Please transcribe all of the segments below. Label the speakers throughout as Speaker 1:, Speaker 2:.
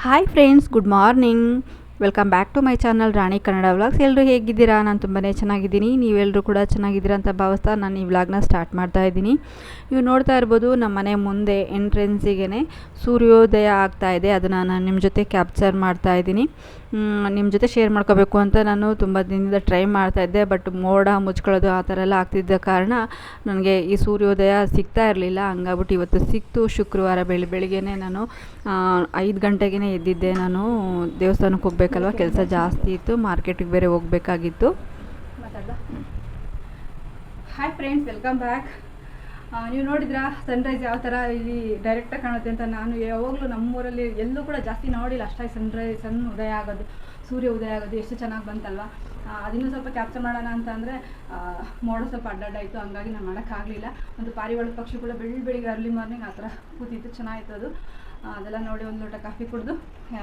Speaker 1: Hi friends good morning welcome back to my channel Rani Kannada vlogs ಎಲ್ಲರೂ ಹೇಗಿದ್ದೀರಾ? ನಾನು ತುಂಬಾ ಚೆನ್ನಾಗಿದ್ದೀನಿ. ನೀವೆಲ್ಲರೂ ಕೂಡ ಚೆನ್ನಾಗಿದ್ದೀರಾ ಅಂತ ಭಾವಿಸ್ತಾ ನಾನು ಈ ವ್ಲಾಗ್ನ ಸ್ಟಾರ್ಟ್ ಮಾಡ್ತಾ ಇದ್ದೀನಿ. ನೀವು ನೋಡ್ತಾ ಇರ್ಬೋದು ನಮ್ಮ ಮನೆ ಮುಂದೆ ಎಂಟ್ರೆನ್ಸಿಗೆ ಸೂರ್ಯೋದಯ ಆಗ್ತಾ ಇದೆ. ಅದನ್ನು ನಾನು ನಿಮ್ಮ ಜೊತೆ ಕ್ಯಾಪ್ಚರ್ ಮಾಡ್ತಾ ಇದ್ದೀನಿ. ನಿಮ್ಮ ಜೊತೆ ಶೇರ್ ಮಾಡ್ಕೋಬೇಕು ಅಂತ ನಾನು ತುಂಬ ದಿನದಿಂದ ಟ್ರೈ ಮಾಡ್ತಾ ಇದ್ದೆ ಬಟ್ ಮೋಡ, ಮುಚ್ಕೊಳ್ಳೋದು ಆ ಥರ ಎಲ್ಲ ಆಗ್ತಿದ್ದ ಕಾರಣ ನನಗೆ ಈ ಸೂರ್ಯೋದಯ ಸಿಗ್ತಾ ಇರಲಿಲ್ಲ. ಹಂಗಾಗ್ಬಿಟ್ಟು ಇವತ್ತು ಸಿಕ್ತು. ಶುಕ್ರವಾರ ಬೆಳಿ, ಬೆಳಿಗ್ಗೆನೇ ನಾನು ಐದು ಗಂಟೆಗೆ ಎದ್ದಿದ್ದೆ ನಾನು. ದೇವಸ್ಥಾನಕ್ಕೆ ಹೋಗ್ಬೇಕಲ್ವ? ಕೆಲಸ ಜಾಸ್ತಿ ಇತ್ತು. ಮಾರ್ಕೆಟಿಗೆ ಬೇರೆ ಹೋಗಬೇಕಾಗಿತ್ತು. ಹಾಯ್ ಫ್ರೆಂಡ್ಸ್ ವೆಲ್ಕಮ್ ಬ್ಯಾಕ್ ನೀವು ನೋಡಿದ್ರಾ ಸನ್ರೈಸ್ ಯಾವ ಥರ ಇಲ್ಲಿ ಡೈರೆಕ್ಟಾಗಿ ಕಾಣುತ್ತೆ ಅಂತ ನಾನು ಯಾವಾಗಲೂ ನಮ್ಮೂರಲ್ಲಿ ಎಲ್ಲೂ ಕೂಡ ಜಾಸ್ತಿ ನೋಡಿಲ್ಲ. ಅಷ್ಟಾಗಿ ಸನ್ರೈಸ್ ಸನ್ ಉದಯ ಆಗೋದು, ಸೂರ್ಯ ಉದಯ ಆಗೋದು ಎಷ್ಟು ಚೆನ್ನಾಗಿ ಬಂತಲ್ವಾ? ಅದಿನ್ನೂ ಸ್ವಲ್ಪ ಕ್ಯಾಪ್ಚರ್ ಮಾಡೋಣ ಅಂತ ಅಂದರೆ ಮೋಡ ಸ್ವಲ್ಪ ಅಡ್ಡಾಡಾಯಿತು ಹಂಗಾಗಿ ನಾನು ಮಾಡೋಕ್ಕಾಗಲಿಲ್ಲ. ಒಂದು ಪಾರಿವಾಳ ಪಕ್ಷಿ ಕೂಡ ಬೆಳ್ಳಿ ಬೆಳಿಗ್ಗೆ ಅರ್ಲಿ ಮಾರ್ನಿಂಗ್ ಆ ಥರ ಕೂತಿತ್ತು, ಚೆನ್ನಾಗಿತ್ತು ಅದು. ಅದೆಲ್ಲ ನೋಡಿ ಒಂದು ಲೋಟ ಕಾಫಿ ಕುಡಿದು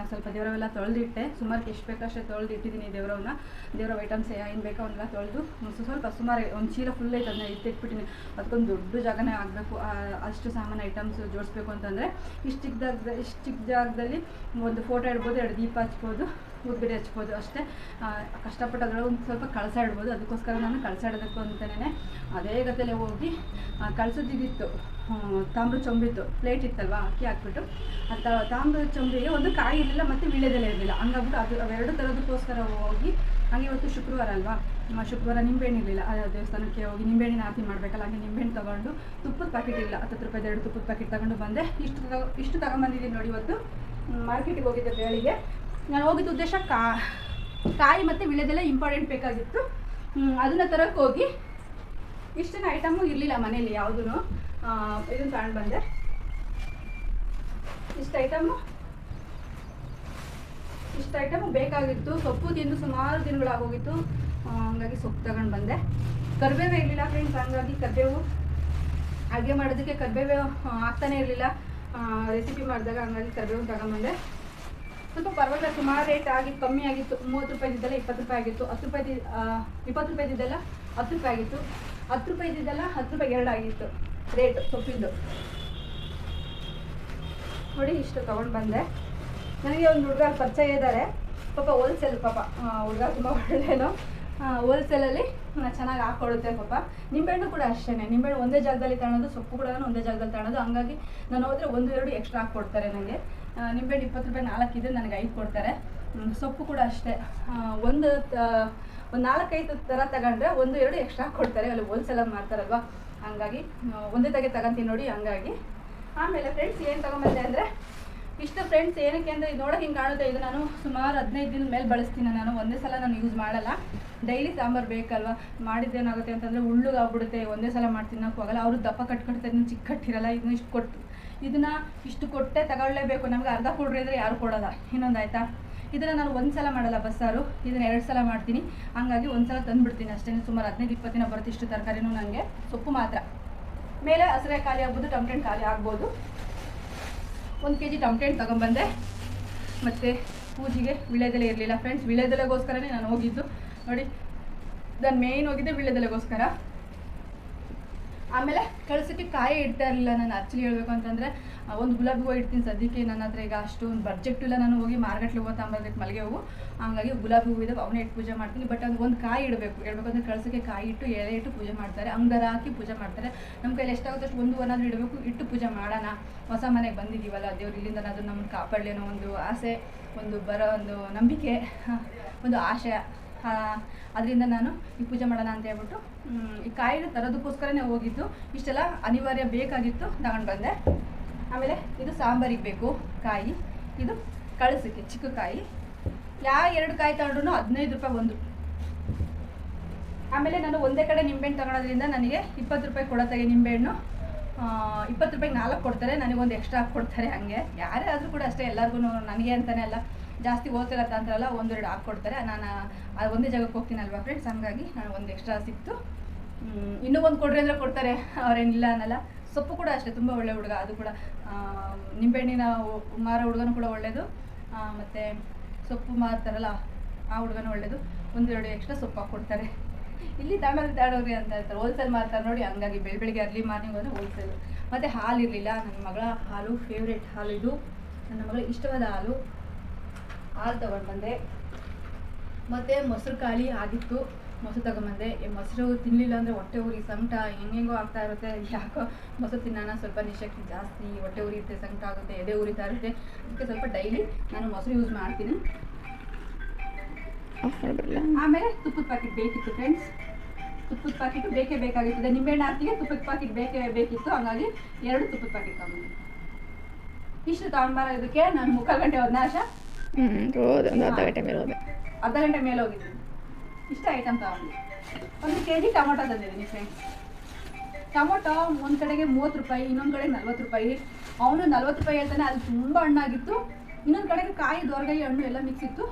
Speaker 1: ಸ್ವಲ್ಪ ದೇವರವೆಲ್ಲ ತೊಳೆದಿಟ್ಟೆ. ಸುಮಾರು ಎಷ್ಟು ಬೇಕಷ್ಟೇ ತೊಳೆದು ಇಟ್ಟಿದ್ದೀನಿ ದೇವರವನ್ನ ದೇವರ ಐಟಮ್ಸ್ ಏನು ಬೇಕೋ ಅವನ್ನೆಲ್ಲ ತೊಳೆದು ಸ್ವಲ್ಪ ಸುಮಾರು ಒಂದು ಚೀಲ ಫುಲ್ ಐತೆ ಅದನ್ನ ಎತ್ತಿಟ್ಬಿಟ್ಟಿನಿ ಅದಕ್ಕೊಂದು ದೊಡ್ಡ ಜಾಗನೇ ಆಗಬೇಕು. ಅಷ್ಟು ಸಾಮಾನು ಐಟಮ್ಸ್ ಜೋಡಿಸ್ಬೇಕು ಅಂತಂದರೆ, ಇಷ್ಟು ಚಿಕ್ಕದಾಗ ಇಷ್ಟು ಚಿಕ್ಕ ಜಾಗದಲ್ಲಿ ಒಂದು ಫೋಟೋ ಇಡ್ಬೋದು, ಎರಡು ದೀಪ ಹಚ್ಬೋದು. ಊದ್ಗಡೆ ಹಚ್ಬೋದು ಅಷ್ಟೇ. ಕಷ್ಟಪಟ್ಟು ಒಂದು ಸ್ವಲ್ಪ ಕಳಸ ಇಡ್ಬೋದು ಅದಕ್ಕೋಸ್ಕರ ನಾನು ಕಳಸ ಇಡೋದಕ್ಕೂ ಅಂತಲೇ ಅದೇ ಗತಿಯಲ್ಲೇ ಹೋಗಿ ಕಳಿಸೋದಿದ್ದಿತ್ತು. ತಾಮ್ರ ಚೊಂಬಿತ್ತು ಪ್ಲೇಟ್ ಇತ್ತಲ್ವ, ಅಕ್ಕಿ ಹಾಕ್ಬಿಟ್ಟು. ಆ ತಾಮ್ರ ಚೊಂಬಿಗೆ ಒಂದು ಕಾಯಿ ಇರಲಿಲ್ಲ, ಮತ್ತು ವೀಳ್ಯದೆಲೆ ಇರಲಿಲ್ಲ. ಹಂಗಾಗ್ಬಿಟ್ಟು ಅದು ಅವೆರಡು ಥರದಕ್ಕೋಸ್ಕರ ಹೋಗಿ, ಹಾಗೆ ಇವತ್ತು ಶುಕ್ರವಾರ ಅಲ್ವಾ? ಶುಕ್ರವಾರ ನಿಂಬೆಹಣ್ಣು ಇರಲಿಲ್ಲ. ಆ, ದೇವಸ್ಥಾನಕ್ಕೆ ಹೋಗಿ ನಿಂಬೆಹಣ್ಣಿನ ಆರತಿ ಮಾಡಬೇಕಲ್ಲ, ಹಾಗೆ ನಿಂಬೆಹಣ್ಣು ತೊಗೊಂಡು ತುಪ್ಪದ ಪ್ಯಾಕೆಟ್ ಇಲ್ಲ ಹತ್ತತ್ತು ರೂಪಾಯಿ ಎರಡು ತುಪ್ಪದ ಪ್ಯಾಕೆಟ್ ತಗೊಂಡು ಬಂದೆ. ಇಷ್ಟು ತಗೊ, ಇಷ್ಟು ತಗೊಂಬಂದಿದ್ದೀನಿ ನೋಡಿ ಇವತ್ತು. ಮಾರ್ಕೆಟಿಗೆ ಹೋಗಿದ್ದೆ ಬೆಳಿಗ್ಗೆ. ನಾನು ಹೋಗಿದ್ದ ಉದ್ದೇಶ ಕಾ, ಕಾಯಿ ಮತ್ತು ವಿಳೆದೆಲ್ಲ ಇಂಪಾರ್ಟೆಂಟ್ ಬೇಕಾಗಿತ್ತು. ಅದನ್ನು ತರಕ್ಕೆ ಹೋಗಿ. ಇಷ್ಟನ ಐಟಮು ಇರಲಿಲ್ಲ ಮನೇಲಿ ಯಾವುದೂ ಇದನ್ನು ತಗೊಂಡು ಬಂದೆ. ಇಷ್ಟು ಐಟಮು ಇಷ್ಟು ಐಟಮು ಬೇಕಾಗಿತ್ತು. ಸೊಪ್ಪು ತಿಂದು ಸುಮಾರು ದಿನಗಳಾಗೋಗಿತ್ತು ಹಂಗಾಗಿ ಸೊಪ್ಪು ತಗೊಂಡು ಬಂದೆ. ಕರಿಬೇವು ಇರಲಿಲ್ಲ ಫ್ರೆಂಡ್ಸ್ ಹಂಗಾಗಿ ಕರಿಬೇವು ಅಡುಗೆ ಮಾಡೋದಕ್ಕೆ ಕರಿಬೇವು ಆಗ್ತಾನೆ ಇರಲಿಲ್ಲ. ರೆಸಿಪಿ ಮಾಡಿದಾಗ ಹಂಗಾಗಿ ಕರಿಬೇವು ತಗೊಂಬಂದೆ ಸ್ವಲ್ಪ ಪರವಾಗಿಲ್ಲ, ಸುಮಾರು ರೇಟ್ ಆಗಿ ಕಮ್ಮಿ ಆಗಿತ್ತು. ಮೂವತ್ತು ರೂಪಾಯಿದಿದ್ದೆಲ್ಲ ಇಪ್ಪತ್ತು ರೂಪಾಯಿ ಆಗಿತ್ತು. ಹತ್ತು ರೂಪಾಯಿ ಇಪ್ಪತ್ತು ರೂಪಾಯಿದಿದ್ದೆಲ್ಲ ಹತ್ತು ರೂಪಾಯಿ ಆಗಿತ್ತು. ಹತ್ತು ರೂಪಾಯಿದಿದ್ದೆಲ್ಲ ಹತ್ತು ರೂಪಾಯಿ ಎರಡು ಆಗಿತ್ತು ರೇಟ್ ಸೊಪ್ಪಿಂದು ನೋಡಿ, ಇಷ್ಟು ತೊಗೊಂಡು ಬಂದೆ. ನನಗೆ ಒಂದು ಹುಡುಗ ಪರಿಚಯ ಇದ್ದಾರೆ ಪಾಪ ಹೋಲ್ಸೇಲ್ ಪಾಪ. ಹುಡುಗ ತುಂಬ ಒಳ್ಳೆಯದು ಹೋಲ್ಸೇಲಲ್ಲಿ ಚೆನ್ನಾಗಿ ಹಾಕ್ಕೊಡುತ್ತೆ ಪಾಪ. ನಿಂಬೆಹಣ್ಣು ಕೂಡ ಅಷ್ಟೇ ನಿಂಬೆಹಣ್ಣು ಒಂದೇ ಜಾಗದಲ್ಲಿ ತಗೊಳೋದು ಸೊಪ್ಪು ಕೂಡ ಒಂದೇ ಜಾಗದಲ್ಲಿ ತಗೊಳೋದು ಹಂಗಾಗಿ ನಾನು ಹೋದರೆ ಒಂದು, ಎರಡು ಎಕ್ಸ್ಟ್ರಾ ಹಾಕ್ಕೊಡ್ತಾರೆ ನನಗೆ ನಿಂಬೆಹಣ್ಣು ಇಪ್ಪತ್ತು ರೂಪಾಯಿ ನಾಲ್ಕು ಇದ್ರೆ ನನಗೆ ಐದು ಕೊಡ್ತಾರೆ. ಸೊಪ್ಪು ಕೂಡ ಅಷ್ಟೇ. ಒಂದು ಒಂದು ನಾಲ್ಕೈದು ಥರ ತಗೊಂಡ್ರೆ ಒಂದು ಎರಡು ಎಕ್ಸ್ಟ್ರಾ ಕೊಡ್ತಾರೆ. ಅಲ್ಲಿ ಹೋಲ್ಸೇಲಾಗಿ ಮಾಡ್ತಾರಲ್ವ ಹಂಗಾಗಿ ಒಂದೇ ತಗೆ ತಗೊಂತೀನಿ ನೋಡಿ, ಹಂಗಾಗಿ. ಆಮೇಲೆ ಫ್ರೆಂಡ್ಸ್ ಏನು ತಗೊಂಬಂದೆ ಅಂದರೆ, ಇಷ್ಟು ಫ್ರೆಂಡ್ಸ್ ಏನಕ್ಕೆ ಅಂದರೆ, ಇದು ನೋಡೋಕೆ ಹಿಂಗೆ ಕಾಣುತ್ತೆ. ಇದು ನಾನು ಸುಮಾರು ಹದಿನೈದು ದಿನದ ಮೇಲೆ ಬಳಸ್ತೀನಿ ನಾನು. ಒಂದೇ ಸಲ ನಾನು ಯೂಸ್ ಮಾಡಲ್ಲ. ಡೈಲಿ ಸಾಂಬಾರು ಬೇಕಲ್ವಾ? ಮಾಡಿದ್ದೇನಾಗುತ್ತೆ ಅಂತಂದರೆ ಉಳ್ಳುಗಾಗ್ಬಿಡುತ್ತೆ. ಒಂದೇ ಸಲ ಮಾಡಿ ತಿನ್ನೋಕ್ಕೂ ಆಗಲ್ಲ. ಅವರು ದಪ್ಪ ಕಟ್ಕೊಡ್ತಾರೆ ಚಿಕ್ಕ ಕಟ್ಟಿರಲ್ಲ ಇದನ್ನ ಇಷ್ಟು ಕೊಟ್ಟು ಇದನ್ನ ಇಷ್ಟು ಕೊಟ್ಟೆ ತಗೊಳ್ಳೇಬೇಕು. ನಮ್ಗೆ ಅರ್ಧ ಕೊಡ್ರಿ ಅಂದರೆ ಯಾರು ಕೊಡೋಲ್ಲ. ಇನ್ನೊಂದು ಆಯಿತಾ? ಇದನ್ನು ನಾನು ಒಂದು ಸಲ ಮಾಡಲ್ಲ ಬಸ್ಸಾರು ಇದನ್ನು ಎರಡು ಸಲ ಮಾಡ್ತೀನಿ. ಹಂಗಾಗಿ ಒಂದು ಸಲ ತಂದುಬಿಡ್ತೀನಿ ಅಷ್ಟೇ. ಸುಮಾರು ಹದಿನೈದು, ಇಪ್ಪತ್ತು ದಿನ ಬರುತ್ತೆ ಇಷ್ಟು ತರಕಾರಿನೂ ನನಗೆ ಸೊಪ್ಪು ಮಾತ್ರ. ಮೇಲೆ ಹಸಿರೆ ಖಾಲಿ ಆಗ್ಬೋದು ಟೊಮೆಟೊ ಹಣ್ಣು ಖಾಲಿ ಆಗ್ಬೋದು. ಒಂದು ಕೆ ಜಿ ಟೊಮೆಟೊ ಹಣ್ಣು ತೊಗೊಂಬಂದೆ. ಮತ್ತು ಪೂಜೆಗೆ ವಿಳೆದೆಲೆ ಇರಲಿಲ್ಲ. ಫ್ರೆಂಡ್ಸ್ ವಿಳೆದೆಲೆಗೋಸ್ಕರನೇ ನಾನು ಹೋಗಿದ್ದು. ನೋಡಿ ನಾನು ಮೇಯ್ನ್ ಹೋಗಿದ್ದೆ ವಿಳೆದೆಲೆಗೋಸ್ಕರ. ಆಮೇಲೆ ಕಳ್ಸೋಕ್ಕೆ ಕಾಯಿ ಇಡ್ತಾ ಇರಲಿಲ್ಲ ನಾನು. ಆ್ಯಕ್ಚುಲಿ ಹೇಳಬೇಕು ಅಂತಂದರೆ ಒಂದು ಗುಲಾಬಿ ಹೂವು ಇಡ್ತೀನಿ ಸದ್ಯಕ್ಕೆ. ನನ್ನ ಹತ್ರ ಈಗ ಅಷ್ಟೊಂದು ಬಡ್ಜೆಟ್ ಇಲ್ಲ. ನಾನು ಹೋಗಿ ಮಾರ್ಕೆಟ್ಲಿ ಹೂವು ತಗೊಂಬರ್ಬೇಕು, ಮಲ್ಲಿಗೆ ಹೂವು. ಹಂಗಾಗಿ ಗುಲಾಬಿ ಹೂವು ಇದ್ದಾವೆ ಅವನ್ನೇ ಇಟ್ಟು ಪೂಜೆ ಮಾಡ್ತೀನಿ. ಬಟ್ ಅದು ಒಂದು ಕಾಯಿ ಇಡಬೇಕು. ಹೇಳ್ಬೇಕಂದ್ರೆ ಕಳ್ಸೋಕ್ಕೆ ಕಾಯಿ ಇಟ್ಟು, ಎಲೆ ಇಟ್ಟು ಪೂಜೆ ಮಾಡ್ತಾರೆ. ಅಂಗರ ಹಾಕಿ ಪೂಜೆ ಮಾಡ್ತಾರೆ. ನಮ್ಮ ಕೈಲಿ ಎಷ್ಟಾಗುತ್ತೆ ಅಷ್ಟು ಒಂದು ಹೂವನ್ನಾದ್ರೂ ಇಡಬೇಕು. ಇಟ್ಟು ಪೂಜೆ ಮಾಡೋಣ. ಹೊಸ ಮನೆಗೆ ಬಂದಿದ್ದೀವಲ್ಲ, ದೇವ್ರು ಇಲ್ಲಿಂದ ಅದು ನಮ್ಮನ್ನು ಕಾಪಾಡಲಿ ಒಂದು ಆಸೆ, ಒಂದು ಬರೋ ಒಂದು ನಂಬಿಕೆ ಒಂದು ಆಶಯ ಅದರಿಂದ ನಾನು ಈ ಪೂಜೆ ಮಾಡೋಣ ಅಂತ ಹೇಳ್ಬಿಟ್ಟು ಈ ಕಾಯಿನ ತರೋದಕ್ಕೋಸ್ಕರನೇ ಹೋಗಿದ್ದು. ಇಷ್ಟೆಲ್ಲ ಅನಿವಾರ್ಯ ಬೇಕಾಗಿತ್ತು. ತಗೊಂಡು ಬಂದೆ. ಆಮೇಲೆ ಇದು ಸಾಂಬಾರಿಗೆ ಬೇಕು ಕಾಯಿ. ಇದು ಕಳಿಸಕ್ಕೆ ಚಿಕ್ಕ ಕಾಯಿ. ಯಾವ ಎರಡು ಕಾಯಿ ತಗೊಂಡ್ರು ಹದಿನೈದು ರೂಪಾಯಿ ಒಂದು. ಆಮೇಲೆ ನಾನು ಒಂದೇ ಕಡೆ ನಿಂಬೆಹಣ್ಣು ತಗೊಳೋದ್ರಿಂದ ನನಗೆ ಇಪ್ಪತ್ತು ರೂಪಾಯಿ ಕೊಡತ್ತಾಗೆ ನಿಂಬೆಹಣ್ಣು. ಇಪ್ಪತ್ತು ರೂಪಾಯಿಗೆ ನಾಲ್ಕು ಕೊಡ್ತಾರೆ. ನನಗೊಂದು ಎಕ್ಸ್ಟ್ರಾ ಹಾಕ್ಕೊಡ್ತಾರೆ ಹಾಗೆ. ಯಾರೇ ಆದರೂ ಕೂಡ ಅಷ್ಟೇ ಎಲ್ಲರಿಗೂ ನನಗೆ ಅಂತಲೇ ಅಲ್ಲ. ಜಾಸ್ತಿ ಅಂತ ಅಂತಾರಲ್ಲ ಒಂದೆರಡು ಹಾಕ್ಕೊಡ್ತಾರೆ. ನಾನು ಅದು ಒಂದೇ ಜಾಗಕ್ಕೆ ಹೋಗ್ತೀನಲ್ವಾ ಫ್ರೆಂಡ್ಸ್ ಹಂಗಾಗಿ ನಾನು ಒಂದು ಎಕ್ಸ್ಟ್ರಾ ಸಿಕ್ತು. ಇನ್ನೂ ಒಂದು ಕೊಡ್ರಿ ಅಂದರೆ ಕೊಡ್ತಾರೆ. ಅವ್ರೇನಿಲ್ಲ ಅನ್ನಲ್ಲ. ಸೊಪ್ಪು ಕೂಡ ಅಷ್ಟೇ, ತುಂಬ ಒಳ್ಳೆ ಹುಡುಗ. ಅದು ಕೂಡ ನಿಂಬೆಹಣ್ಣಿನ ಮಾರೋ ಹುಡುಗನೂ ಕೂಡ ಒಳ್ಳೆಯದು ಮತ್ತು ಸೊಪ್ಪು ಮಾರ್ತಾರಲ್ಲ, ಆ ಹುಡುಗನೂ ಒಳ್ಳೆಯದು ಒಂದೆರಡು ಎಕ್ಸ್ಟ್ರಾ ಸೊಪ್ಪು ಹಾಕ್ಕೊಡ್ತಾರೆ. ಇಲ್ಲಿ ತಗೊಂಡೋಗಿ ತಗೊಂಡೋಗ್ರಿ ಅಂತ ಹೇಳ್ತಾರೆ. ಹೋಲ್ಸೇಲ್ ಮಾರ್ತಾರೆ ನೋಡಿ, ಹಂಗಾಗಿ ಬೆಳ್, ಬೆಳಿಗ್ಗೆ ಅರ್ಲಿ ಮಾರ್ನಿಂಗ್ ಅಂದರೆ ಹೋಲ್ಸೇಲು ಮತ್ತು ಹಾಲು ಇರಲಿಲ್ಲ ನನ್ನ ಮಗಳ ಹಾಲು ಫೇವ್ರೇಟ್ ಹಾಲು ಇದು. ನನ್ನ ಮಗಳ ಇಷ್ಟವಾದ ಹಾಲು.
Speaker 2: ಹಾಲು ತಗೊಂಡು ಬಂದೆ ಮತ್ತು ಮೊಸರು ಖಾಲಿ ಆಗಿತ್ತು. ಮೊಸರು ತಗೊಂಬಂದೆ. ಮೊಸರು ತಿನ್ನಲಿಲ್ಲ ಅಂದರೆ ಹೊಟ್ಟೆ ಉರಿ ಸಂಕಟ. ಹೆಂಗೆಂಗೋ ಆಗ್ತಾ ಇರುತ್ತೆ. ಯಾಕೋ ಮೊಸರು ತಿನ್ನೋಣ ಸ್ವಲ್ಪ ನಿಶಕ್ತಿ ಜಾಸ್ತಿ. ಹೊಟ್ಟೆ ಉರಿಯುತ್ತೆ ಸಂಕಟ ಆಗುತ್ತೆ. ಎದೆ ಉರಿತಾ ಇರುತ್ತೆ. ಅದಕ್ಕೆ ಸ್ವಲ್ಪ ಡೈಲಿ ನಾನು ಮೊಸರು ಯೂಸ್ ಮಾಡ್ತೀನಿ. ಆಮೇಲೆ ತುಪ್ಪದ ಪ್ಯಾಕೆಟ್ ಬೇಕಿತ್ತು ಫ್ರೆಂಡ್ಸ್ ತುಪ್ಪದ ಪ್ಯಾಕೆಟ್ ಬೇಕೇ ಬೇಕಾಗಿರ್ತದೆ. ನಿಂಬೆಹಣ್ಣು ಹಾಕಿಗೆ ತುಪ್ಪದ ಪ್ಯಾಕೆಟ್ ಬೇಕೇ ಬೇಕಿತ್ತು. ಹಾಗಾಗಿ ಎರಡು ತುಪ್ಪದ ಪ್ಯಾಕೆಟ್ ತಗೊಂಡು ಇಷ್ಟು ತಗೊಂಡ್ಬರೋದಕ್ಕೆ ನಾನು ಮುಕ್ಕಾಲು ಗಂಟೆ ಒಂದು ಆಶಾ
Speaker 3: ಹ್ಞೂ ಹೋದೆ, ಒಂದು ಅರ್ಧ ಗಂಟೆ ಮೇಲೆ ಹೋದೆ.
Speaker 2: ಅರ್ಧ ಗಂಟೆ ಮೇಲೆ ಹೋಗಿದ್ದೀನಿ ಇಷ್ಟ ಐಟಮ್ ತಗೊಂಡು. ಒಂದು ಕೆ ಜಿ ಟೊಮೊಟೊ ತಂದಿದ್ದೀನಿ ಫ್ರೆಂಡ್ಸ್ ಟೊಮೊಟೊ ಒಂದು ಕಡೆಗೆ ಮೂವತ್ತು ರೂಪಾಯಿ, ಇನ್ನೊಂದು ಕಡೆಗೆ ನಲ್ವತ್ತು ರೂಪಾಯಿ. ಅವನು ನಲ್ವತ್ತು ರೂಪಾಯಿ ಹೇಳ್ತಾನೆ, ಅದು ತುಂಬ ಹಣ್ಣಾಗಿತ್ತು. ಇನ್ನೊಂದು ಕಡೆಗೆ ಕಾಯಿ, ದೊರಗಾಯಿ ಹಣ್ಣು ಎಲ್ಲ ಮಿಕ್ಸ್ ಇತ್ತು.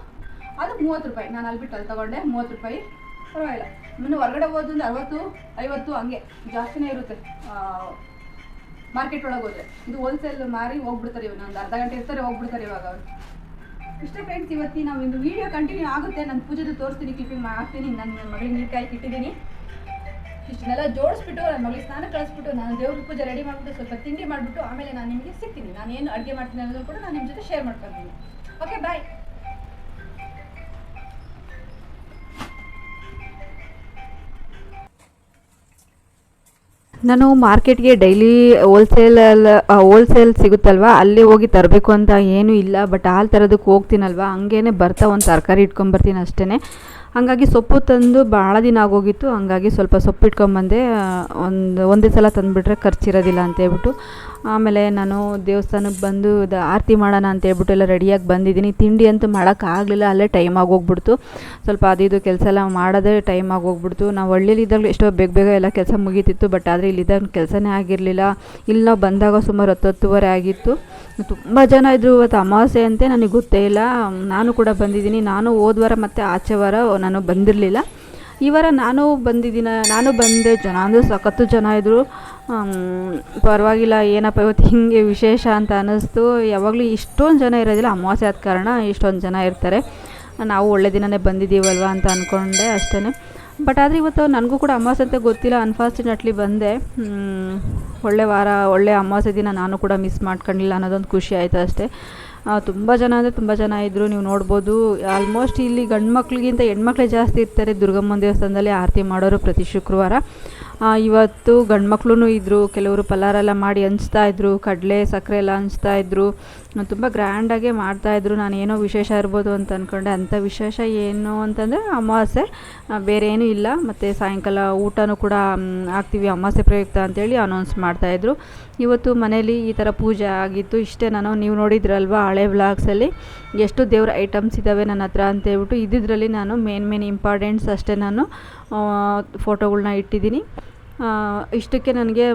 Speaker 2: ಅದು ಮೂವತ್ತು ರೂಪಾಯಿ. ನಾನು ಅಲ್ಲಿ ಬಿಟ್ಟು ಅಲ್ಲಿ ತೊಗೊಂಡೆ, ಮೂವತ್ತು ರೂಪಾಯಿ. ಪರವಾಗಿಲ್ಲ. ಇನ್ನು ಹೊರಗಡೆ ಹೋದ್ರೆ ಅರವತ್ತು, ಐವತ್ತು ಹಂಗೆ ಜಾಸ್ತಿನೇ ಇರುತ್ತೆ. ಮಾರ್ಕೆಟ್ ಒಳಗೆ ಹೋದ್ರೆ. ಇದು ಹೋಲ್ಸೇಲ್ ಮಾರಿ ಹೋಗ್ಬಿಡ್ತಾರೆ ಇವಾಗ. ಒಂದು ಅರ್ಧ ಗಂಟೆ ಇರ್ತಾರೆ, ಹೋಗ್ಬಿಡ್ತಾರೆ ಇವಾಗ ಅವರು. ಇಷ್ಟೇ ಫ್ರೆಂಡ್ಸ್ ಇವತ್ತಿ ನಾವು ಒಂದು ವಿಡಿಯೋ ಕಂಟಿನ್ಯೂ ಆಗುತ್ತೆ. ನಾನು ಪೂಜೆದು ತೋರಿಸ್ತೀನಿ ಕ್ಲಿಪ್ಪಿಂಗ್ ಮಾಡ್ತೀನಿ ನನ್ನ ಮಗಳಿಗೆ ಕಾಯಿ ಇಟ್ಟಿದ್ದೀನಿ. ಇಷ್ಟನ್ನೆಲ್ಲ ಜೋಡಿಸ್ಬಿಟ್ಟು ನನ್ನ ಮಗಳಿಗೆ ಸ್ನಾನ ಕಳಿಸ್ಬಿಟ್ಟು ನಾನು ದೇವ್ರ ಪೂಜೆ ರೆಡಿ ಮಾಡಿಬಿಟ್ಟು ಸ್ವಲ್ಪ ತಿಂಡಿ ಮಾಡಿಬಿಟ್ಟು ಆಮೇಲೆ ನಾನು ನಿಮಗೆ ಸಿಗ್ತೀನಿ. ನಾನು ಏನು ಅಡುಗೆ ಮಾಡ್ತೀನಿ ಅನ್ನೋದು ಕೂಡ ನಾನು ನಿಮ್ಮ ಜೊತೆ ಶೇರ್ ಮಾಡ್ಕೊತೀನಿ ಓಕೆ ಬಾಯ್ ನಾನು ಮಾರ್ಕೆಟ್ಗೆ ಡೈಲಿ ಹೋಲ್ಸೇಲ್ ಹೋಲ್ಸೇಲ್ ಸಿಗುತ್ತಲ್ವ? ಅಲ್ಲಿ ಹೋಗಿ ತರಬೇಕು ಅಂತ ಏನೂ ಇಲ್ಲ ಬಟ್ ಹಾಲು ತರೋದಕ್ಕೆ ಹೋಗ್ತೀನಲ್ವ? ಹಂಗೇನೆ ಬರ್ತಾ ಒಂದು ತರಕಾರಿ ಇಟ್ಕೊಂಬರ್ತೀನಿ ಅಷ್ಟೇ ಹಾಗಾಗಿ ಸೊಪ್ಪು ತಂದು ಭಾಳ ದಿನ ಆಗೋಗಿತ್ತು. ಹಾಗಾಗಿ ಸ್ವಲ್ಪ ಸೊಪ್ಪು ಇಟ್ಕೊಂಬಂದೆ ಒಂದು, ಒಂದೇ ಸಲ ತಂದುಬಿಟ್ರೆ ಖರ್ಚಿರೋದಿಲ್ಲ ಅಂತೇಳ್ಬಿಟ್ಟು ಆಮೇಲೆ ನಾನು ದೇವಸ್ಥಾನಕ್ಕೆ ಬಂದು ದ ಆರತಿ ಮಾಡೋಣ ಅಂತ ಹೇಳ್ಬಿಟ್ಟು ಎಲ್ಲ ರೆಡಿಯಾಗಿ ಬಂದಿದ್ದೀನಿ. ತಿಂಡಿ ಅಂತೂ ಮಾಡೋಕ್ಕಾಗಲಿಲ್ಲ ಅಲ್ಲೇ ಟೈಮ್ ಆಗೋಗ್ಬಿಡ್ತು ಸ್ವಲ್ಪ ಅದು ಇದು ಕೆಲಸ ಎಲ್ಲ ಮಾಡೋದೇ ಟೈಮ್ ಆಗೋಗ್ಬಿಡ್ತು ನಾವು ಹಳ್ಳಿಲಿದ್ದಾಗಲೂ ಎಷ್ಟೋ ಬೇಗ ಬೇಗ ಎಲ್ಲ ಕೆಲಸ ಮುಗೀತಿತ್ತು ಬಟ್ ಆದರೆ ಇಲ್ಲಿದ್ದಾಗ ಕೆಲಸನೇ ಆಗಿರಲಿಲ್ಲ. ಇಲ್ಲಿ ನಾವು ಬಂದಾಗ ಸುಮಾರು ಹತ್ತು, ಹತ್ತುವರೆ ಆಗಿತ್ತು. ತುಂಬ ಜನ ಇದ್ದರು ಇವತ್ತು ಅಮಾವಾಸ್ಯೆ ಅಂತೆ, ನನಗೆ ಗೊತ್ತೇ ಇಲ್ಲ. ನಾನು ಕೂಡ ಬಂದಿದ್ದೀನಿ. ನಾನು ಹೋದ್ವಾರ ಮತ್ತು ಆಚೆ ವಾರ ನಾನು ಬಂದಿರಲಿಲ್ಲ. ಈ ವಾರ ನಾನು ಬಂದಿದ್ದೀನ, ನಾನು ಬಂದೆ ಜನ, ಅಂದರೆ ಸಖತ್ತು ಜನ ಇದ್ದರು ಪರವಾಗಿಲ್ಲ, ಏನಪ್ಪ ಇವತ್ತು ಹೀಗೆ ವಿಶೇಷ ಅಂತ ಅನ್ನಿಸ್ತು. ಯಾವಾಗಲೂ ಇಷ್ಟೊಂದು ಜನ ಇರೋದಿಲ್ಲ, ಅಮಾವಾಸ್ಯೆ ಆದ ಕಾರಣ ಇಷ್ಟೊಂದು ಜನ ಇರ್ತಾರೆ. ನಾವು ಒಳ್ಳೆ ದಿನನೇ ಬಂದಿದ್ದೀವಲ್ವ ಅಂತ ಅಂದ್ಕೊಂಡೆ ಅಷ್ಟೇ ಬಟ್ ಆದರೆ ಇವತ್ತು ನನಗೂ ಕೂಡ ಅಮಾವಾಸ್ಯೆ ಅಂತ ಗೊತ್ತಿಲ್ಲ ಅನ್ಫಾರ್ಚುನೇಟ್ಲಿ ಬಂದೆ. ಒಳ್ಳೆ ವಾರ, ಒಳ್ಳೆ ಅಮಾವಾಸ್ಯೆ ದಿನ ನಾನು ಕೂಡ ಮಿಸ್ ಮಾಡ್ಕೊಂಡಿಲ್ಲ ಅನ್ನೋದೊಂದು ಖುಷಿ ಆಯಿತು ಅಷ್ಟೇ. ತುಂಬ ಜನ ಅಂದರೆ ತುಂಬ ಜನ ಇದ್ದರು ನೀವು ನೋಡ್ಬೋದು. ಆಲ್ಮೋಸ್ಟ್ ಇಲ್ಲಿ ಗಂಡು ಮಕ್ಳಿಗಿಂತ ಹೆಣ್ಮಕ್ಳೇ ಜಾಸ್ತಿ ಇರ್ತಾರೆ. ದುರ್ಗಮ್ಮನ ದೇವಸ್ಥಾನದಲ್ಲಿ ಆರತಿ ಮಾಡೋರು ಪ್ರತಿ ಶುಕ್ರವಾರ. ಇವತ್ತು ಗಂಡು ಮಕ್ಳು ಇದ್ದರು ಕೆಲವರು ಪಲಾರೆಲ್ಲ ಮಾಡಿ ಇದ್ರು, ಕಡಲೆ ಸಕ್ಕರೆ ಎಲ್ಲ ಇದ್ದರು ತುಂಬ ಗ್ರ್ಯಾಂಡಾಗೆ ಮಾಡ್ತಾಯಿದ್ರು ನಾನು ಏನೋ ವಿಶೇಷ ಇರ್ಬೋದು ಅಂತ ಅಂದ್ಕೊಂಡೆ ಅಂಥ ವಿಶೇಷ ಏನು ಅಂತಂದರೆ ಅಮಾವಾಸ್ಯೆ. ಬೇರೆ ಏನೂ ಇಲ್ಲ. ಮತ್ತು ಸಾಯಂಕಾಲ ಊಟನೂ ಕೂಡ ಹಾಕ್ತೀವಿ ಅಮಾವಾಸ್ಯೆ ಪ್ರಯುಕ್ತ ಅಂತೇಳಿ ಅನೌನ್ಸ್ ಮಾಡ್ತಾಯಿದ್ರು ಇವತ್ತು ಮನೇಲಿ ಈ ಥರ ಪೂಜೆ ಆಗಿತ್ತು. ಇಷ್ಟೇ ನಾನು, ನೀವು ನೋಡಿದ್ರಲ್ವ ಹಳೆ ವ್ಲಾಗ್ಸಲ್ಲಿ? ಎಷ್ಟು ದೇವ್ರ ಐಟಮ್ಸ್ ಇದ್ದಾವೆ ನನ್ನ ಹತ್ರ ಅಂತೇಳ್ಬಿಟ್ಟು ಇದ್ದಿದ್ರಲ್ಲಿ ನಾನು ಮೇನ್ ಮೇನ್ ಇಂಪಾರ್ಟೆಂಟ್ಸ್ ಅಷ್ಟೇ ನಾನು ಫೋಟೋಗಳ್ನ ಇಟ್ಟಿದ್ದೀನಿ. ಇಷ್ಟಕ್ಕೆ ನನಗೆ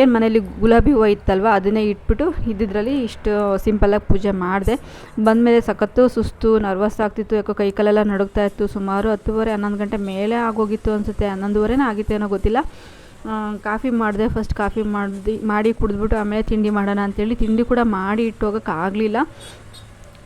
Speaker 2: ಏನು ಮನೇಲಿ ಗುಲಾಬಿ ಹೂವು ಇತ್ತಲ್ವ, ಅದನ್ನೇ ಇಟ್ಬಿಟ್ಟು ಇದ್ದಿದ್ರಲ್ಲಿ ಇಷ್ಟು ಸಿಂಪಲ್ಲಾಗಿ ಪೂಜೆ ಮಾಡಿದೆ. ಬಂದಮೇಲೆ ಸಖತ್ತು ಸುಸ್ತು ನರ್ವಸ್ ಆಗ್ತಿತ್ತು, ಯಾಕೋ ಕೈ ಕಾಲೆಲ್ಲ ನಡುಗ್ತಾ ಇತ್ತು. ಸುಮಾರು ಹತ್ತುವರೆ, ಹನ್ನೊಂದು ಗಂಟೆ ಮೇಲೆ ಆಗೋಗಿತ್ತು ಅನಿಸುತ್ತೆ. ಹನ್ನೊಂದುವರೆನೇ ಆಗಿತ್ತೇನೋ ಗೊತ್ತಿಲ್ಲ. ಕಾಫಿ ಮಾಡಿದೆ. ಫಸ್ಟ್ ಕಾಫಿ ಮಾಡಿ ಮಾಡಿ ಕುಡಿದ್ಬಿಟ್ಟು ಆಮೇಲೆ ತಿಂಡಿ ಮಾಡೋಣ ಅಂತೇಳಿ ತಿಂಡಿ ಕೂಡ ಮಾಡಿ ಇಟ್ಟು ಹೋಗೋಕ್ಕಾಗಲಿಲ್ಲ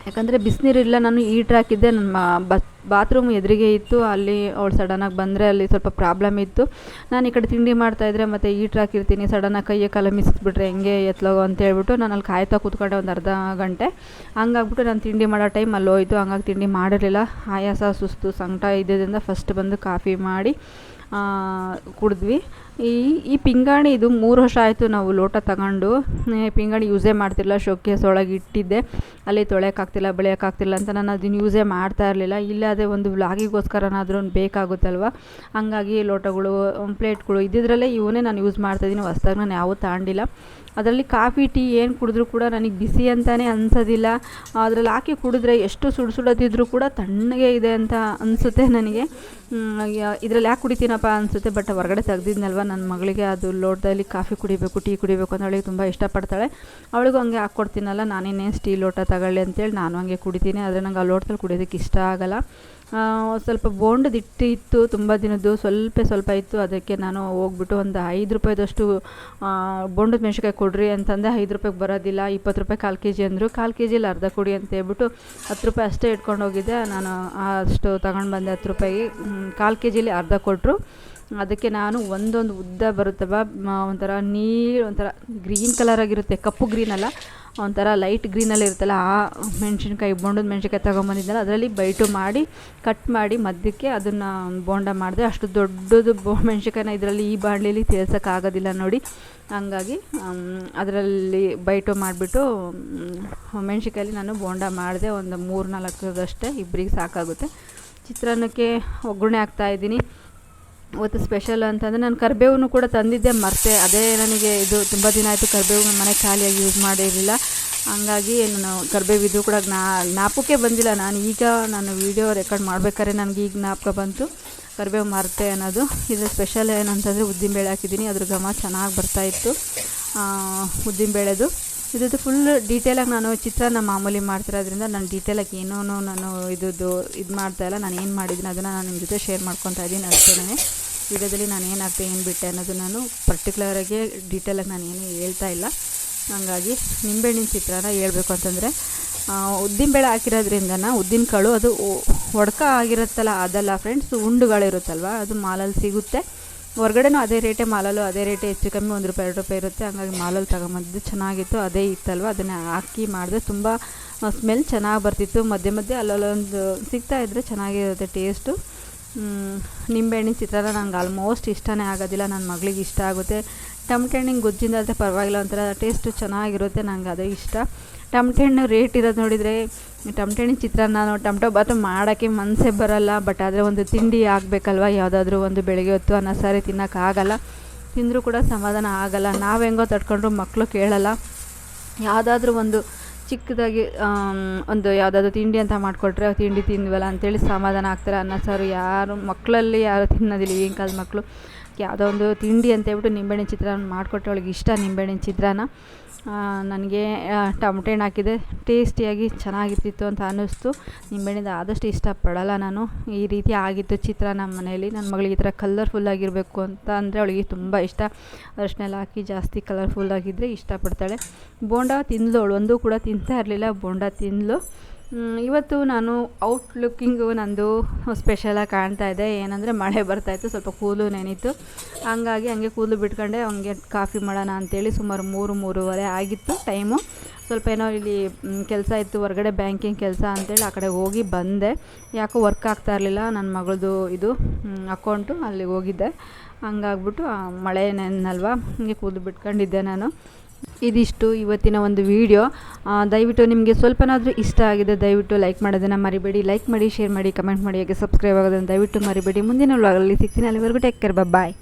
Speaker 2: ಯಾಕಂದರೆ ಬಿಸಿನೀರಿಲ್ಲ, ನಾನು ಈಟ್ರ್ ಹಾಕಿದ್ದೆ, ನನ್ನ ಬಸ್ ಬಾತ್ರೂಮ್ ಎದುರಿಗೆ ಇತ್ತು, ಅಲ್ಲಿ ಅವಳು ಸಡನ್ನಾಗಿ ಬಂದರೆ ಅಲ್ಲಿ ಸ್ವಲ್ಪ ಪ್ರಾಬ್ಲಮ್ ಇತ್ತು. ನಾನು ಈ ಕಡೆ ತಿಂಡಿ ಮಾಡ್ತಾಯಿದ್ರೆ ಮತ್ತು ಈಟ್ರ್ ಹಾಕಿರ್ತೀನಿ ಸಡನ್ನಾಗಿ ಕೈಯ ಕಾಲ ಮಿಸ್ಬಿಟ್ರೆ ಹೆಂಗೆ ಎತ್ಲೋಗೋ ಅಂತ ಹೇಳ್ಬಿಟ್ಟು ನಾನು ಅಲ್ಲಿ ಕಾಯ್ತಾ ಕೂತ್ಕೊಂಡೆ ಒಂದು ಅರ್ಧ ಗಂಟೆ. ಹಂಗಾಗ್ಬಿಟ್ಟು ನಾನು ತಿಂಡಿ ಮಾಡೋ ಟೈಮ್ ಅಲ್ಲಿ ಹೋಯ್ತು ಹಂಗಾಗಿ ತಿಂಡಿ ಮಾಡಿರಲಿಲ್ಲ. ಆಯಾಸ, ಸುಸ್ತು, ಸಂಕಟ ಇದ್ದಿದ್ದರಿಂದ ಫಸ್ಟ್ ಬಂದು ಕಾಫಿ ಮಾಡಿ ಕುಡಿದ್ವಿ. ಈ ಈ ಪಿಂಗಾಣಿ ಇದು ಮೂರು ವರ್ಷ ಆಯಿತು ನಾವು ಲೋಟ ತಗೊಂಡು. ಪಿಂಗಾಣಿ ಯೂಸೇ ಮಾಡ್ತಿರಲಿಲ್ಲ, ಶೋಕೇಸ್ ಒಳಗೆ ಇಟ್ಟಿದ್ದೆ. ಅಲ್ಲಿ ತೊಳೆಯೋಕ್ಕಾಗ್ತಿಲ್ಲ ಬೆಳೆಯೋಕ್ಕಾಗ್ತಿಲ್ಲ ಅಂತ ನಾನು ಅದನ್ನು ಯೂಸೇ ಮಾಡ್ತಾ ಇರಲಿಲ್ಲ. ಇಲ್ಲ, ಅದೇ ಒಂದು ವ್ಲಾಗಿಗೋಸ್ಕರನಾದ್ರೂ ಬೇಕಾಗುತ್ತಲ್ವ? ಹಂಗಾಗಿ ಲೋಟಗಳು, ಪ್ಲೇಟ್ಗಳು, ಇದ್ದಿದ್ರಲ್ಲೇ ಇವನ್ನೇ ನಾನು ಯೂಸ್ ಮಾಡ್ತಾಯಿದ್ದೀನಿ ಹೊಸ್ದಾಗಿ ನಾನು ಯಾವೂ ತಗೊಂಡಿಲ್ಲ. ಅದರಲ್ಲಿ ಕಾಫಿ, ಟೀ ಏನು ಕುಡಿದ್ರೂ ಕೂಡ ನನಗೆ ಬಿಸಿ ಅಂತಲೇ ಅನ್ಸೋದಿಲ್ಲ. ಅದ್ರಲ್ಲಿ ಹಾಕಿ ಕುಡಿದ್ರೆ ಎಷ್ಟು ಸುಡು ಸುಡೋದಿದ್ರೂ ಕೂಡ ತಣ್ಣಗೆ ಇದೆ ಅಂತ ಅನಿಸುತ್ತೆ ನನಗೆ. ಇದರಲ್ಲಿ ಯಾಕೆ ಕುಡಿತೀನಪ್ಪ ಅನಿಸುತ್ತೆ, ಬಟ್ ಹೊರಗಡೆ ತೆಗ್ದಿದ್ನಲ್ವ ನನ್ನ ಮಗಳಿಗೆ ಅದು ಲೋಟದಲ್ಲಿ ಕಾಫಿ ಕುಡಿಬೇಕು, ಟೀ ಕುಡಿಬೇಕು ಅಂತ ಅವಳಿಗೆ ತುಂಬ ಇಷ್ಟಪಡ್ತಾಳೆ. ಅವಳಿಗೂ ಹಂಗೆ ಹಾಕ್ಕೊಡ್ತೀನಲ್ಲ ನಾನೇನೇ ಸ್ಟೀಲ್ ಲೋಟ ತಗೊಳ್ಳಿ ಅಂತೇಳಿ ನಾನು ಹಂಗೆ ಕುಡಿತೀನಿ, ಆದರೆ ನಂಗೆ ಆ ಲೋಟದಲ್ಲಿ ಕುಡಿಯೋದಕ್ಕೆ ಇಷ್ಟ ಆಗಲ್ಲ. ಸ್ವಲ್ಪ ಬೋಂಡದ ಹಿಟ್ಟು ಇತ್ತು, ತುಂಬ ದಿನದ್ದು, ಸ್ವಲ್ಪ ಸ್ವಲ್ಪ ಇತ್ತು. ಅದಕ್ಕೆ ನಾನು ಹೋಗ್ಬಿಟ್ಟು ಒಂದು ಐದು ರೂಪಾಯಿದಷ್ಟು ಬೋಂಡದ ಮೆಣಸಿನ್ಕಾಯಿ ಕೊಡ್ರಿ ಅಂತಂದೆ. ಐದು ರೂಪಾಯಿಗೆ ಬರೋದಿಲ್ಲ ಇಪ್ಪತ್ತು ರೂಪಾಯಿ ಕಾಲು ಕೆ ಜಿ ಅಂದರು. ಕಾಲು ಕೆ ಜಿಲಿ ಅರ್ಧ ಕೊಡಿ ಅಂತ ಹೇಳ್ಬಿಟ್ಟು ಹತ್ತು ರೂಪಾಯಿ ಅಷ್ಟೇ ಇಟ್ಕೊಂಡು ಹೋಗಿದ್ದೆ. ನಾನು ಅಷ್ಟು ತಗೊಂಡು ಬಂದೆ ಹತ್ತು ರೂಪಾಯಿಗೆ. ಕಾಲು ಕೆ ಜಿಲಿ ಅರ್ಧ ಕೊಟ್ಟರು ಅದಕ್ಕೆ ನಾನು ಒಂದೊಂದು ಉದ್ದ ಬರುತ್ತವ ಒಂಥರ ನೀರು ಒಂಥರ ಗ್ರೀನ್ ಕಲರ್ ಆಗಿರುತ್ತೆ. ಕಪ್ಪು ಗ್ರೀನ್ ಅಲ್ಲ. ಒಂಥರ ಲೈಟ್ ಗ್ರೀನಲ್ಲಿ ಇರುತ್ತಲ್ಲ, ಆ ಮೆಣಸಿನ್ಕಾಯಿ, ಬೋಂಡದ ಮೆಣಸಿನ್ಕಾಯಿ ತೊಗೊಂಬಂದಿದ್ದಲ್ಲ ಅದರಲ್ಲಿ ಬೈಟು ಮಾಡಿ ಕಟ್ ಮಾಡಿ ಮಧ್ಯಕ್ಕೆ ಅದನ್ನು ಬೋಂಡ ಮಾಡಿದೆ, ಅಷ್ಟು ದೊಡ್ಡದು ಬೊ, ಮೆಣಸಿನ್ಕಾಯಿನ ಇದರಲ್ಲಿ ಈ ಬಾಣಲಿಯಲ್ಲಿ ಆಗೋದಿಲ್ಲ ನೋಡಿ. ಹಂಗಾಗಿ ಅದರಲ್ಲಿ ಬೈಟು ಮಾಡಿಬಿಟ್ಟು ಮೆಣಸಿನ್ಕಾಯಲ್ಲಿ ನಾನು ಬೋಂಡ ಮಾಡಿದೆ, ಒಂದು ಮೂರು ನಾಲ್ಕರದಷ್ಟೇ ಇಬ್ಬರಿಗೆ ಸಾಕಾಗುತ್ತೆ. ಚಿತ್ರಾನ್ನಕ್ಕೆ ಒಗ್ಗರಣೆ ಹಾಕ್ತಾಯಿದ್ದೀನಿ ಇವತ್ತು ಸ್ಪೆಷಲ್ ಅಂತಂದರೆ ನಾನು ಕರಿಬೇವನ್ನು ಕೂಡ ತಂದಿದ್ದೆ, ಮರ್ತೆ. ಅದೇ ನನಗೆ ಇದು ತುಂಬ ದಿನ ಆಯಿತು ಕರಿಬೇವು ನಮ್ಮ ಮನೆ ಖಾಲಿಯಾಗಿ ಯೂಸ್ ಮಾಡಿರಲಿಲ್ಲ. ಹಂಗಾಗಿ ನಾನು ಕರಿಬೇವು ಇದು ಕೂಡ ಜ್ಞಾ, ಜ್ಞಾಪಕಕ್ಕೆ ಬಂದಿಲ್ಲ. ನಾನು ಈಗ ನಾನು ವೀಡಿಯೋ ರೆಕಾರ್ಡ್ ಮಾಡ್ಬೇಕಾದ್ರೆ ನನಗೆ ಈಗ ಜ್ಞಾಪಕ ಬಂತು. ಕರಿಬೇವು ಮರ್ತೆ ಅನ್ನೋದು. ಇದು ಸ್ಪೆಷಲ್ ಏನಂತಂದರೆ ಉದ್ದಿನಬೇಳೆ ಹಾಕಿದ್ದೀನಿ. ಅದ್ರ ಘಮ ಚೆನ್ನಾಗಿ ಬರ್ತಾಯಿತ್ತು ಉದ್ದಿನಬೇಳೆದು ಇದ್ರದ್ದು ಫುಲ್ ಡೀಟೇಲಾಗಿ ನಾನು ಚಿತ್ರಾನ್ನ ಮಾಮೂಲಿ ಮಾಡ್ತಿರೋದ್ರಿಂದ ನಾನು ಡೀಟೇಲಾಗಿ ಏನೂ ನಾನು ಇದ್ದು ಇದು ಮಾಡ್ತಾಯಿಲ್ಲ ನಾನು ಏನು ಮಾಡಿದ್ದೀನಿ ಅದನ್ನು ನಾನು ನಿಮ್ಮ ಜೊತೆ ಶೇರ್ ಮಾಡ್ಕೊತಾ ಇದ್ದೀನಿ ಅಷ್ಟೇ ವಿಡಿಯೋದಲ್ಲಿ ನಾನು ಏನಾಗ್ತೆ ಏನು ಬಿಟ್ಟೆ ಅನ್ನೋದು ನಾನು ಪರ್ಟಿಕ್ಯುಲರಾಗಿ ಡೀಟೇಲಾಗಿ ನಾನು ಏನು ಹೇಳ್ತಾ ಇಲ್ಲ. ಹಾಗಾಗಿ ನಿಂಬೆಹಣ್ಣಿನ ಚಿತ್ರಾನ್ನ ಹೇಳ್ಬೇಕು ಅಂತಂದರೆ ಉದ್ದಿನಬೇಳೆ ಹಾಕಿರೋದ್ರಿಂದ ಉದ್ದಿನ ಕಾಳು ಅದು ಒಡ್ಕ ಆಗಿರುತ್ತಲ್ಲ, ಅದಲ್ಲ ಫ್ರೆಂಡ್ಸ್ ಉಂಡುಗಳಿರುತ್ತಲ್ವ ಅದು ಮಾಲಲ್ಲಿ ಸಿಗುತ್ತೆ. ಹೊರ್ಗಡೆನೂ ಅದೇ ರೇಟೇ ಮಾಲಲ್ಲೂ ಅದೇ ರೇಟೇ ಹೆಚ್ಚು ಕಮ್ಮಿ ಒಂದು ರೂಪಾಯಿ, ಎರಡು ರೂಪಾಯಿ ಇರುತ್ತೆ. ಹಂಗಾಗಿ ಮಾಲಲ್ಲಿ ತಗೊಂಬಂದಿದ್ದು ಚೆನ್ನಾಗಿತ್ತು, ಅದೇ ಇತ್ತಲ್ವ? ಅದನ್ನು ಹಾಕಿ ಮಾಡಿದೆ ತುಂಬ ಸ್ಮೆಲ್ ಚೆನ್ನಾಗಿ ಬರ್ತಿತ್ತು. ಮಧ್ಯೆ ಮಧ್ಯೆ ಅಲ್ಲಲ್ಲೊಂದು ಇದ್ದರೆ ಚೆನ್ನಾಗಿರುತ್ತೆ ಟೇಸ್ಟು ನಿಂಬೆಹಣ್ಣಿನ ಚಿತ್ರಾನ್ನ ನಂಗೆ ಆಲ್ಮೋಸ್ಟ್ ಇಷ್ಟನೇ ಆಗೋದಿಲ್ಲ. ನನ್ನ ಮಗಳಿಗೆ ಇಷ್ಟ ಆಗುತ್ತೆ. ಟಮಟೆ ಗೊಜ್ಜಿಂದ ಅಂತ ಪರವಾಗಿಲ್ಲ, ಒಂಥರ ಟೇಸ್ಟು ಚೆನ್ನಾಗಿರುತ್ತೆ. ನಂಗೆ ಅದೇ ಇಷ್ಟ. ಟಮಟೆ ಹಣ್ಣು ರೇಟ್ ಇರೋದು ನೋಡಿದರೆ ಟಮಟೆ ಹಣ್ಣಿನ ಚಿತ್ರಾನ್ನ ಟಮಟೊ ಬಾತು ಮಾಡೋಕ್ಕೆ ಮನಸ್ಸೇ ಬರೋಲ್ಲ ಬಟ್ ಆದರೆ ಒಂದು ತಿಂಡಿ ಆಗಬೇಕಲ್ವ? ಯಾವುದಾದ್ರೂ ಒಂದು ಬೆಳಗ್ಗೆ ಹೊತ್ತು ಅನ್ನ, ಸಾರಿ ತಿನ್ನೋಕ್ಕಾಗಲ್ಲ ತಿಂದರೂ ಕೂಡ ಸಮಾಧಾನ ಆಗಲ್ಲ. ನಾವು ಹೆಂಗೋ ತಡ್ಕೊಂಡ್ರು ಮಕ್ಕಳು ಕೇಳಲ್ಲ. ಯಾವುದಾದ್ರೂ ಒಂದು ಚಿಕ್ಕದಾಗಿ ಒಂದು ಯಾವುದಾದ್ರು ತಿಂಡಿ ಅಂತ ಮಾಡಿಕೊಟ್ರೆ ತಿಂಡಿ ತಿಂದ್ವಲ್ಲ ಅಂತೇಳಿ ಸಮಾಧಾನ ಆಗ್ತಾರೆ. ಅನ್ನ, ಸಾರು ಯಾರು ಮಕ್ಕಳಲ್ಲಿ ಯಾರು ತಿನ್ನೋದಿಲ್ಲ, ಈಗಿನ ಕಾಲದ ಮಕ್ಕಳು ಯಾವುದೋ ಒಂದು ತಿಂಡಿ ಅಂತೇಳ್ಬಿಟ್ಟು ನಿಂಬೆಹಣ್ಣಿನ ಚಿತ್ರಾನ್ನ ಮಾಡಿಕೊಟ್ರೆ ಅವಳಿಗೆ ಇಷ್ಟ ನಿಂಬೆಹಣ್ಣಿನ ಚಿತ್ರಾನ್ನ. ನನಗೆ ಟಮಟೆ ಹಣ್ಣು ಹಾಕಿದೆ ಟೇಸ್ಟಿಯಾಗಿ ಚೆನ್ನಾಗಿರ್ತಿತ್ತು ಅಂತ ಅನ್ನಿಸ್ತು. ನಿಂಬೆಹಣ್ಣಿಂದ ಆದಷ್ಟು ಇಷ್ಟಪಡೋಲ್ಲ ನಾನು. ಈ ರೀತಿ ಆಗಿತ್ತು ಚಿತ್ರಾನ್ನ ಮನೆಯಲ್ಲಿ. ನನ್ನ ಮಗಳಿಗೆ ಈ ಥರ ಕಲರ್ಫುಲ್ಲಾಗಿರಬೇಕು ಅಂತ ಅಂದರೆ ಅವಳಿಗೆ ತುಂಬ ಇಷ್ಟ. ಅರಶಿನೆಲ್ಲ ಹಾಕಿ ಜಾಸ್ತಿ ಕಲರ್ಫುಲ್ಲಾಗಿದ್ದರೆ ಇಷ್ಟಪಡ್ತಾಳೆ. ಬೋಂಡ ತಿಂದಳು ಅವಳು. ಒಂದೂ ಕೂಡ ತಿಂತಾ ಇರಲಿಲ್ಲ. ಬೋಂಡ ತಿಂದಳು ಇವತ್ತು ನಾನು ಔಟ್ಲುಕ್ಕಿಂಗು ನಂದು ಸ್ಪೆಷಲಾಗಿ ಕಾಣ್ತಾ ಇದೆ. ಏನಂದರೆ ಮಳೆ ಬರ್ತಾಯಿತ್ತು ಸ್ವಲ್ಪ ಕೂದಲು ನೆನೀತು. ಹಂಗಾಗಿ ಹಂಗೆ ಕೂದಲು ಬಿಟ್ಕೊಂಡೆ, ಹಂಗೆ ಕಾಫಿ ಮಾಡೋಣ ಅಂತೇಳಿ ಸುಮಾರು ಮೂರು, ಮೂರುವರೆ ಆಗಿತ್ತು ಟೈಮು ಸ್ವಲ್ಪ ಏನೋ ಇಲ್ಲಿ ಕೆಲಸ ಇತ್ತು, ಹೊರಗಡೆ ಬ್ಯಾಂಕಿಂಗ್ ಕೆಲಸ ಅಂತೇಳಿ ಆ ಕಡೆ ಹೋಗಿ ಬಂದೆ. ಯಾಕೋ ವರ್ಕ್ ಆಗ್ತಾ ಇರಲಿಲ್ಲ ನನ್ನ ಮಗಳದು ಇದು ಅಕೌಂಟು ಅಲ್ಲಿಗೆ ಹೋಗಿದ್ದೆ. ಹಂಗಾಗ್ಬಿಟ್ಟು ಮಳೆ ನೆನಲ್ವಾ, ಹಂಗೆ ಕೂದಲು ಬಿಟ್ಕೊಂಡಿದ್ದೆ ನಾನು. ಇದಿಷ್ಟು ಇವತ್ತಿನ ಒಂದು ವಿಡಿಯೋ ದಯವಿಟ್ಟು ನಿಮಗೆ ಸ್ವಲ್ಪನಾದರೂ ಇಷ್ಟ ಆಗಿದೆ, ದಯವಿಟ್ಟು ಲೈಕ್ ಮಾಡೋದನ್ನು ಮರಿಬೇಡಿ. ಲೈಕ್ ಮಾಡಿ ಶೇರ್ ಮಾಡಿ ಕಮೆಂಟ್ ಮಾಡಿ, ಹಾಗೆ ಸಬ್ಸ್ಕ್ರೈಬ್ ಆಗೋದನ್ನು ದಯವಿಟ್ಟು ಮರಿಬೇಡಿ. ಮುಂದಿನ ವ್ಲಾಗಲ್ಲಿ ಸಿಗ್ತೀನಿ. ಅಲ್ಲಿವರೆಗೂ ಟೇಕ್ ಕೇರ್ ಬಾಯ್